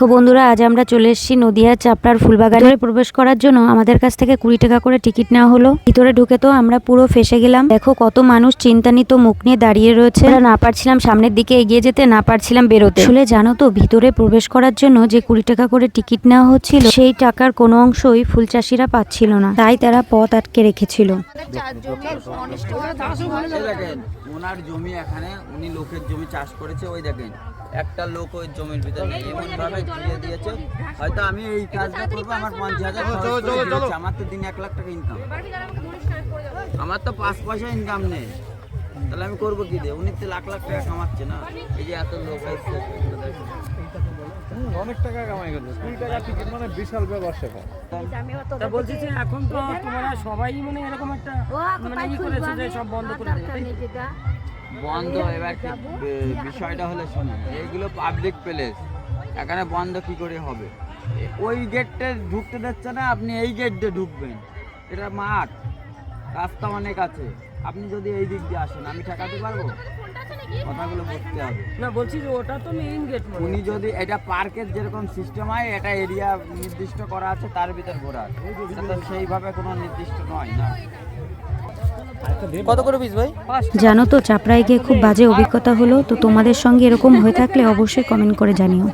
তো বন্ধুরা, আজ আমরা চলে এসেছি নদিয়া চাপড়ার ফুলবাগানে। প্রবেশ করার জন্য আমাদের কাছ থেকে কুড়ি টাকা করে টিকিট নেওয়া হলো। ভিতরে ঢুকে তো আমরা পুরো ফেসে গেলাম। দেখো কত মানুষ চিন্তানিত মুখ নিয়ে দাঁড়িয়ে রয়েছে। না পারছিলাম সামনের দিকে এগিয়ে যেতে, না পারছিলাম বেরোতে। আসলে জানো তো, ভিতরে প্রবেশ করার জন্য যে কুড়ি টাকা করে টিকিট নেওয়া হচ্ছিল, সেই টাকার কোনো অংশই ফুল চাষিরা পাচ্ছিল না। তাই তারা পথ আটকে রেখেছিল। ওনার জমি এখানে, উনি লোকের জমি চাষ করেছে, ওই দেখেন। একটা লোক ওই জমির ভিতরে এমন ভাবে দিয়ে দিয়েছে। হয়তো আমি এই কাজটা করব আমার পঞ্চাশ হাজার। আমার তো দিন এক লাখ টাকা ইনকাম আমার তো পাঁচ পয়সা ইনকাম নেই। তাহলে আমি করব কি দিয়ে? উনি তো লাখ লাখ টাকা কামাচ্ছে না। এই যে এত লোক আসছে অনেক টাকা কামাই গেল কুড়ি টাকা টিকিট মানে বিশাল ব্যাপার সেটা। তা বলছি যে এখন তো তোমরা সবাই মানে এরকম একটা মানে ই করেছে যে সব বন্ধ করে? বন্ধ এবার বিষয়টা হলো শুনুন এইগুলো পাবলিক প্লেস এখানে বন্ধ কি করে হবে? ওই গেটটা ঢুকতে দিচ্ছে না আপনি এই গেট দিয়ে ঢুকবেন। এটা মাঠ রাস্তা অনেক আছে। আপনি যদি এই দিক দিয়ে আসেন আমি ঠেকাতে পারব? কথাগুলো বুঝতে হবে। না বলছি যে ওটা তো মেইন গেট উনি যদি এটা পার্কের যেরকম সিস্টেম হয় এটা এরিয়া নির্দিষ্ট করা আছে তার ভিতর তো সেইভাবে কোনো নির্দিষ্ট নয় না। কত করে পিস ভাই? জানো তো চাপড়ায় গিয়ে খুব বাজে অভিজ্ঞতা হলো তো তোমাদের সঙ্গে এরকম হয়ে থাকলে অবশ্যই কমেন্ট করে জানিও।